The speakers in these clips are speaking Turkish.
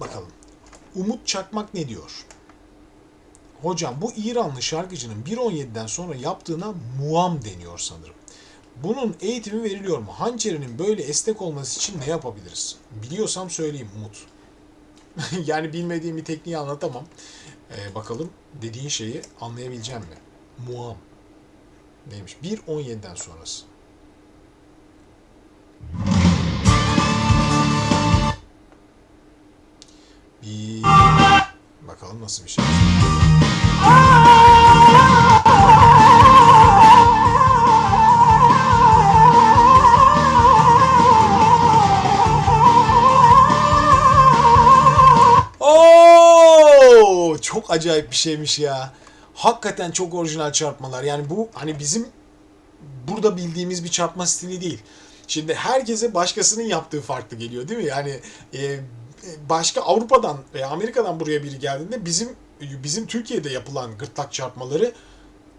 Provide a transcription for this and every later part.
bakalım. Umut Çakmak ne diyor? Hocam bu İranlı şarkıcının 1.17'den sonra yaptığına muam deniyor sanırım. Bunun eğitimi veriliyor mu? Hançerinin böyle esnek olması için ne yapabiliriz? Biliyorsam söyleyeyim Umut. yani bilmediğim bir tekniği anlatamam. Ee, bakalım dediğin şeyi anlayabileceğim mi? Muam. Neymiş? 1.17'den sonrası. Bakalım nasıl bir şey. Oo, çok acayip bir şeymiş ya. Hakikaten çok orijinal çarpmalar. Yani bu hani bizim burada bildiğimiz bir çarpma stili değil. Şimdi herkese başkasının yaptığı farklı geliyor değil mi? Yani e, başka Avrupa'dan veya Amerika'dan buraya biri geldiğinde bizim bizim Türkiye'de yapılan gırtlak çarpmaları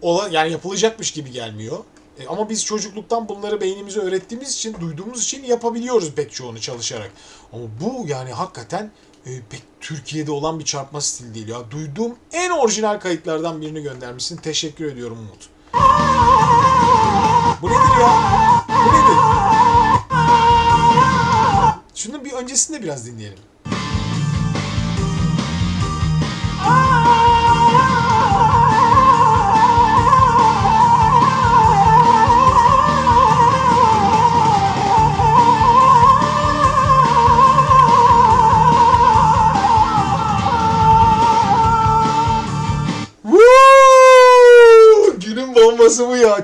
ola, yani yapılacakmış gibi gelmiyor. E, ama biz çocukluktan bunları beynimize öğrettiğimiz için, duyduğumuz için yapabiliyoruz pek çoğunu çalışarak. Ama bu yani hakikaten e, pek Türkiye'de olan bir çarpma stili değil ya. Duyduğum en orijinal kayıtlardan birini göndermişsin. Teşekkür ediyorum Umut. Bu nedir ya? Bu nedir? Şunun bir öncesini de biraz dinleyelim.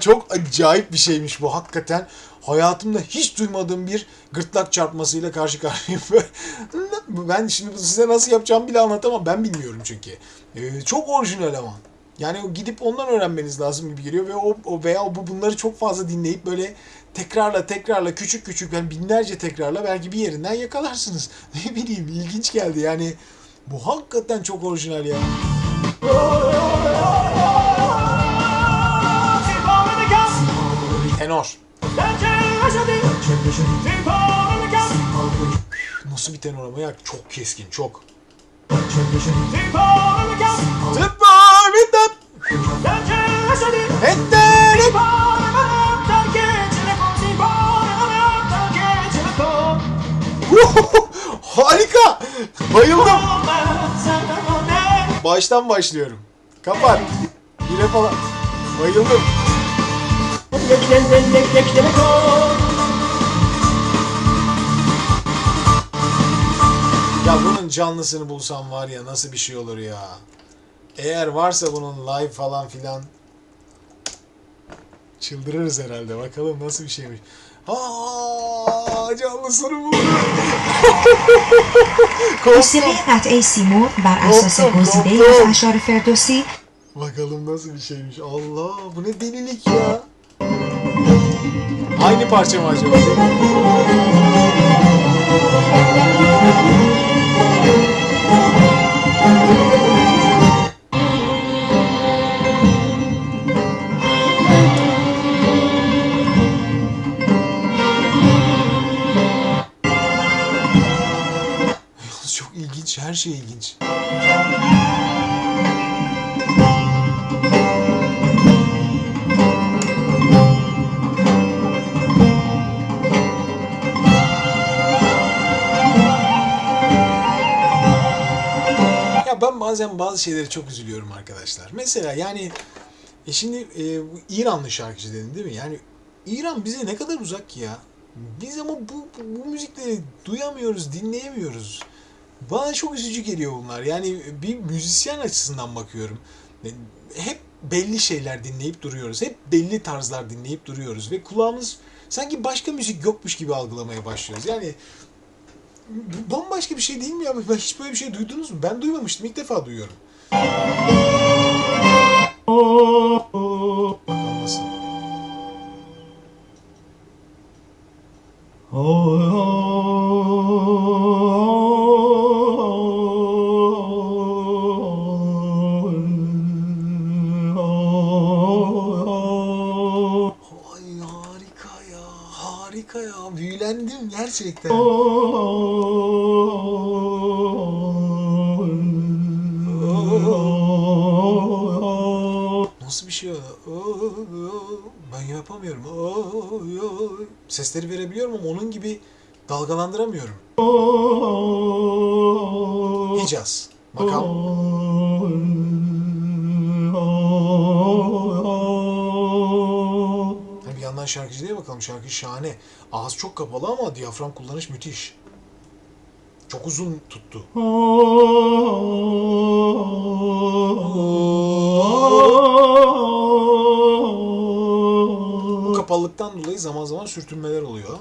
Çok acayip bir şeymiş bu hakikaten. Hayatımda hiç duymadığım bir gırtlak çarpmasıyla karşı karşıyayım. ben şimdi size nasıl yapacağımı bile anlatamam. Ben bilmiyorum çünkü. Ee, çok orijinal ama. Yani gidip ondan öğrenmeniz lazım gibi geliyor ve o, o veya bu bunları çok fazla dinleyip böyle tekrarla tekrarla küçük küçük yani binlerce tekrarla belki bir yerinden yakalarsınız. Ne bileyim ilginç geldi yani. Bu hakikaten çok orijinal ya. Tenor. Nasıl bir tenor ama ya çok keskin çok. Harika. Bayıldım. Baştan başlıyorum. Kapat. Yine falan. Bayıldım. Ya bunun canlısını bulsam var ya nasıl bir şey olur ya. Eğer varsa bunun live falan filan çıldırırız herhalde. Bakalım nasıl bir şeymiş. Aa, canlısını buldum. Kostum. Esimur ben asose gozide aşar ferdosi. Bakalım nasıl bir şeymiş. Allah bu ne delilik ya. Aynı parça mı acaba? Yalnız Çok ilginç, her şey ilginç. Bazen bazı şeylere çok üzülüyorum arkadaşlar. Mesela yani e şimdi e, bu İranlı şarkıcı dedin değil mi? Yani İran bize ne kadar uzak ki ya. Biz ama bu, bu, müzikleri duyamıyoruz, dinleyemiyoruz. Bana çok üzücü geliyor bunlar. Yani bir müzisyen açısından bakıyorum. E, Hep belli şeyler dinleyip duruyoruz. Hep belli tarzlar dinleyip duruyoruz. Ve kulağımız sanki başka müzik yokmuş gibi algılamaya başlıyoruz. Yani bu bambaşka bir şey değil mi ya? Ben hiç böyle bir şey duydunuz mu? Ben duymamıştım. İlk defa duyuyorum. Yapamıyorum. Oy, oy. Sesleri verebiliyorum ama onun gibi dalgalandıramıyorum. Hicaz. Makam. Ha, Bir yandan şarkıcıya bakalım. Şarkı şahane. Ağız çok kapalı ama diyafram kullanış müthiş. Çok uzun tuttu. Kapalılıktan dolayı zaman zaman sürtünmeler oluyor.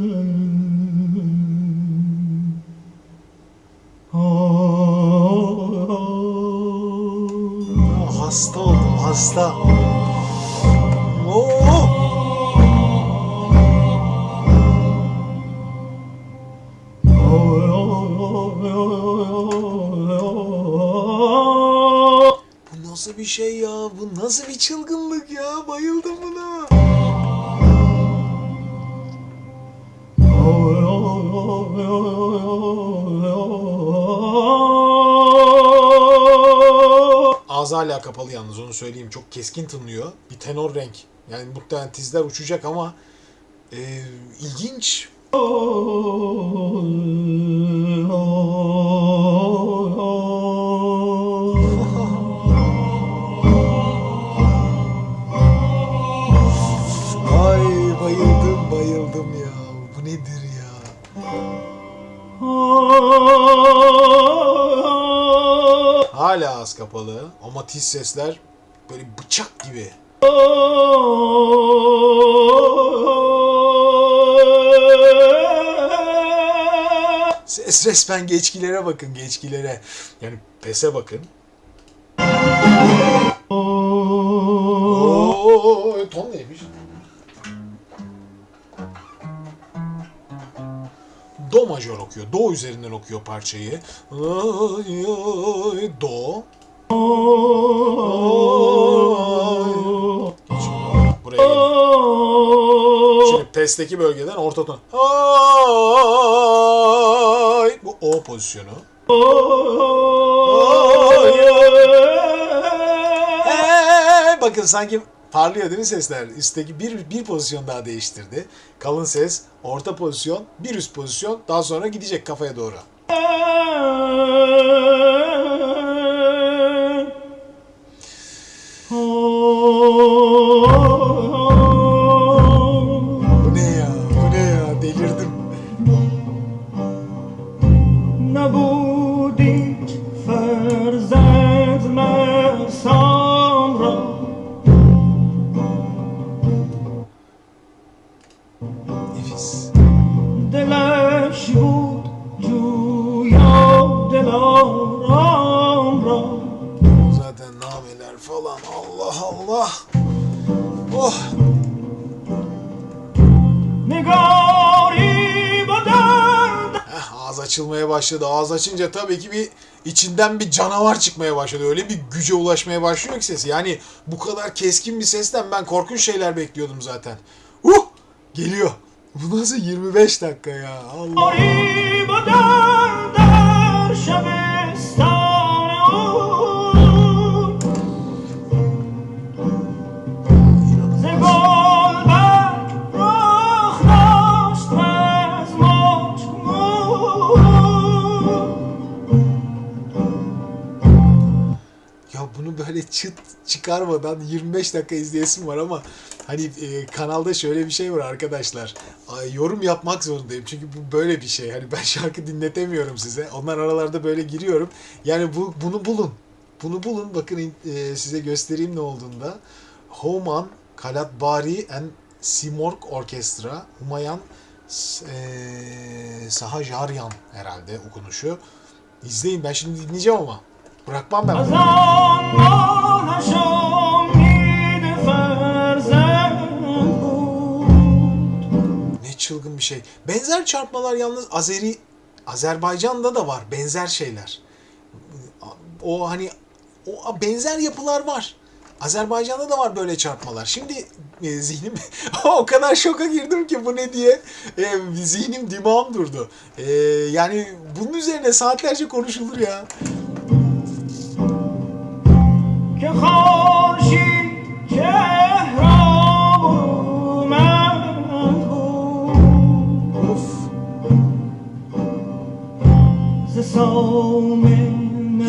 nasıl bir çılgınlık ya? Bayıldım buna. Ağzı hala kapalı yalnız onu söyleyeyim. Çok keskin tınlıyor. Bir tenor renk. Yani muhtemelen tizler uçacak ama e, ilginç. Bayıldım ya. Bu nedir ya? Hala az kapalı ama tiz sesler böyle bıçak gibi. Ses resmen geçkilere bakın geçkilere. Yani pese bakın. Oo, ton neymiş? Do majör okuyor. Do üzerinden okuyor parçayı. Ay, ay, Do. Ay. Buraya. Şimdi pesteki bölgeden orta ton. Bu O pozisyonu. Bakın sanki parlıyor değil mi sesler? Üstteki bir, bir pozisyon daha değiştirdi. Kalın ses, orta pozisyon, bir üst pozisyon. Daha sonra gidecek kafaya doğru. Nefis. دلش بود جویا دلارام را Zaten nameler falan. Allah Allah. Oh. نگاری با درد Heh, ağız açılmaya başladı. Ağız açınca tabii ki bir içinden bir canavar çıkmaya başladı. Öyle bir güce ulaşmaya başlıyor ki sesi. Yani bu kadar keskin bir sesten ben korkunç şeyler bekliyordum zaten. Geliyor. Bu nasıl 25 dakika ya? Allah. Çıkarmadan 25 dakika izleyesim var ama hani e, kanalda şöyle bir şey var arkadaşlar. Ay, yorum yapmak zorundayım çünkü bu böyle bir şey. Hani ben şarkı dinletemiyorum size. Onlar aralarda böyle giriyorum. Yani bu bunu bulun. Bunu bulun. Bakın e, size göstereyim ne olduğunda. Homan, Kalat Bari and Simorg Orkestra, Humayan e, Sahajaryan herhalde okunuşu. İzleyin ben şimdi dinleyeceğim ama. Bırakmam ben. Ne çılgın bir şey. Benzer çarpmalar yalnız Azeri Azerbaycan'da da var benzer şeyler. O hani o benzer yapılar var. Azerbaycan'da da var böyle çarpmalar. Şimdi e, zihnim o kadar şoka girdim ki bu ne diye e, zihnim dimağım durdu. E, yani bunun üzerine saatlerce konuşulur ya.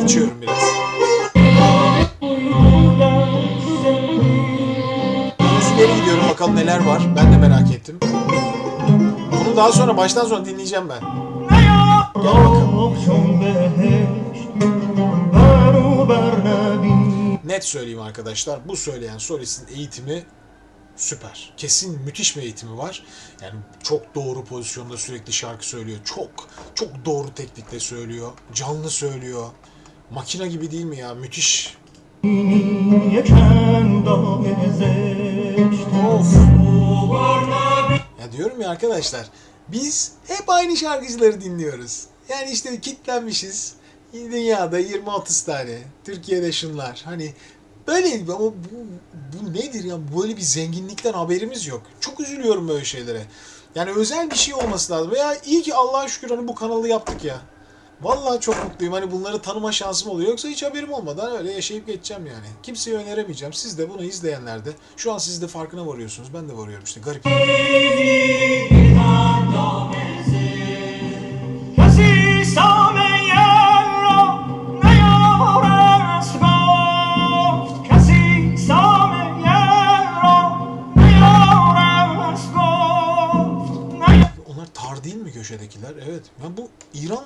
İçiyorum biraz. Biraz gidiyorum bakalım neler var. Ben de merak ettim. Bunu daha sonra baştan sona dinleyeceğim ben. Gel bakalım net söyleyeyim arkadaşlar. Bu söyleyen solistin eğitimi süper. Kesin müthiş bir eğitimi var. Yani çok doğru pozisyonda sürekli şarkı söylüyor. Çok çok doğru teknikle söylüyor. Canlı söylüyor. Makina gibi değil mi ya? Müthiş. of. Ya diyorum ya arkadaşlar. Biz hep aynı şarkıcıları dinliyoruz. Yani işte kitlenmişiz Dünyada 20-30 tane. Türkiye'de şunlar. Hani böyle ama bu, bu nedir ya? Böyle bir zenginlikten haberimiz yok. Çok üzülüyorum böyle şeylere. Yani özel bir şey olması lazım. Veya iyi ki Allah'a şükür hani bu kanalı yaptık ya. Vallahi çok mutluyum. Hani bunları tanıma şansım oluyor. Yoksa hiç haberim olmadan öyle yaşayıp geçeceğim yani. Kimseye öneremeyeceğim. Siz de bunu izleyenler de. Şu an siz de farkına varıyorsunuz. Ben de varıyorum işte. Garip.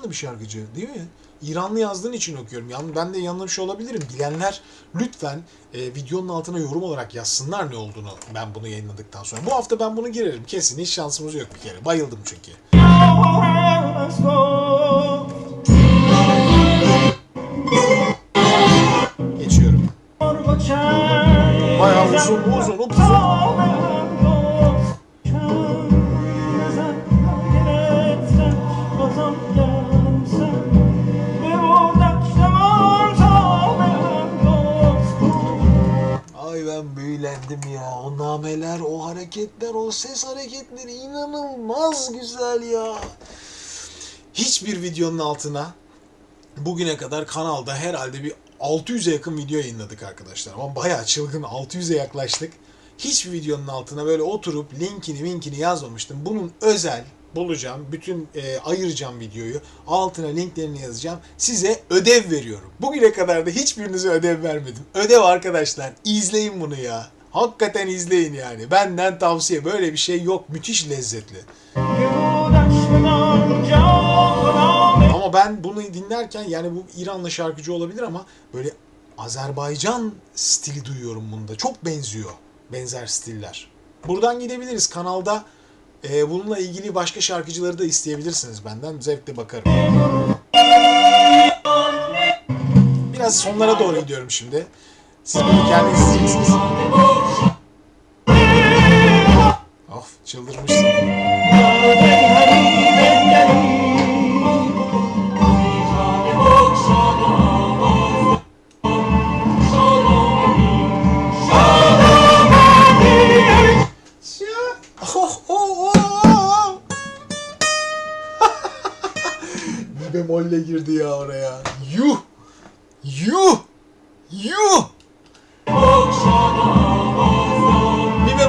Bir şarkıcı değil mi? İranlı yazdığın için okuyorum. Yani ben de yanılmış olabilirim. Bilenler lütfen e, videonun altına yorum olarak yazsınlar ne olduğunu ben bunu yayınladıktan sonra. Bu hafta ben bunu girerim. Kesin hiç şansımız yok bir kere. Bayıldım çünkü. Büyülendim ya. O nameler, o hareketler, o ses hareketleri inanılmaz güzel ya. Hiçbir videonun altına bugüne kadar kanalda herhalde bir 600'e yakın video yayınladık arkadaşlar. Ama bayağı çılgın 600'e yaklaştık. Hiçbir videonun altına böyle oturup linkini linkini yazmamıştım. Bunun özel bulacağım. Bütün e, ayıracağım videoyu. Altına linklerini yazacağım. Size ödev veriyorum. Bugüne kadar da hiçbirinize ödev vermedim. Ödev arkadaşlar. izleyin bunu ya. Hakikaten izleyin yani. Benden tavsiye. Böyle bir şey yok. Müthiş lezzetli. Ama ben bunu dinlerken yani bu İranlı şarkıcı olabilir ama böyle Azerbaycan stili duyuyorum bunda. Çok benziyor. Benzer stiller. Buradan gidebiliriz. Kanalda e, bununla ilgili başka şarkıcıları da isteyebilirsiniz benden. Zevkle bakarım. Biraz sonlara doğru gidiyorum şimdi. Siz bunu kendiniz izleyeceksiniz. Of çıldırmışsın.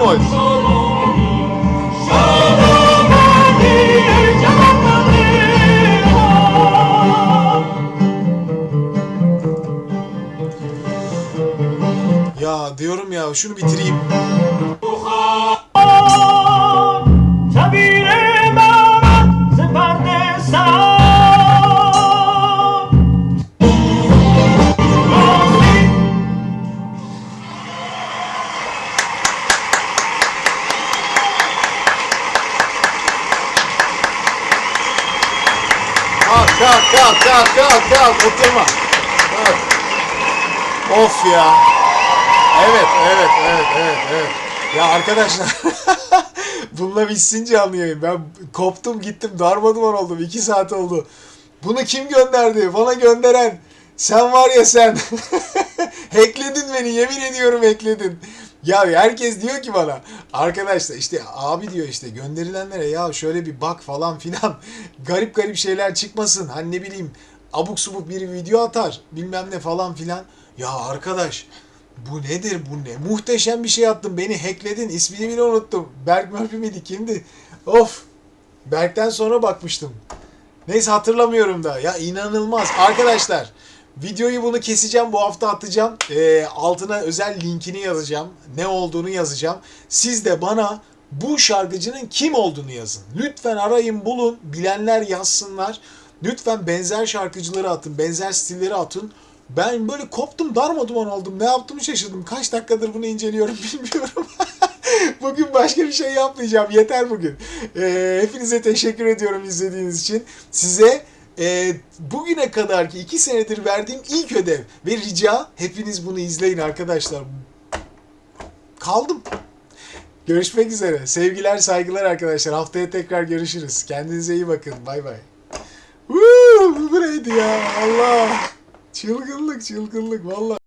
Bemol. Ya diyorum ya şunu bitireyim. Kalk kalk kalk kalk oturma. Kalk. Of ya. Evet evet evet evet evet. Ya arkadaşlar bununla bitsin canlı yayın. Ben koptum gittim darmaduman oldum. 2 saat oldu. Bunu kim gönderdi? Bana gönderen. Sen var ya sen. hackledin beni yemin ediyorum hackledin. Ya herkes diyor ki bana arkadaşlar işte abi diyor işte gönderilenlere ya şöyle bir bak falan filan garip garip şeyler çıkmasın hani ne bileyim abuk subuk bir video atar bilmem ne falan filan. Ya arkadaş bu nedir bu ne? Muhteşem bir şey attın beni hackledin ismini bile unuttum. Berk Murphy miydi kimdi? Of Berk'ten sonra bakmıştım. Neyse hatırlamıyorum da. Ya inanılmaz. Arkadaşlar videoyu bunu keseceğim. Bu hafta atacağım. Ee, altına özel linkini yazacağım. Ne olduğunu yazacağım. Siz de bana bu şarkıcının kim olduğunu yazın. Lütfen arayın bulun. Bilenler yazsınlar. Lütfen benzer şarkıcıları atın. Benzer stilleri atın. Ben böyle koptum darmaduman oldum. Ne yaptığımı şaşırdım. Kaç dakikadır bunu inceliyorum bilmiyorum. bugün başka bir şey yapmayacağım. Yeter bugün. Ee, hepinize teşekkür ediyorum izlediğiniz için. Size e, bugüne kadarki iki senedir verdiğim ilk ödev ve rica hepiniz bunu izleyin arkadaşlar. Kaldım. Görüşmek üzere. Sevgiler, saygılar arkadaşlar. Haftaya tekrar görüşürüz. Kendinize iyi bakın. Bay bay. Bu neydi ya? Allah. Çılgınlık, çılgınlık. Vallahi.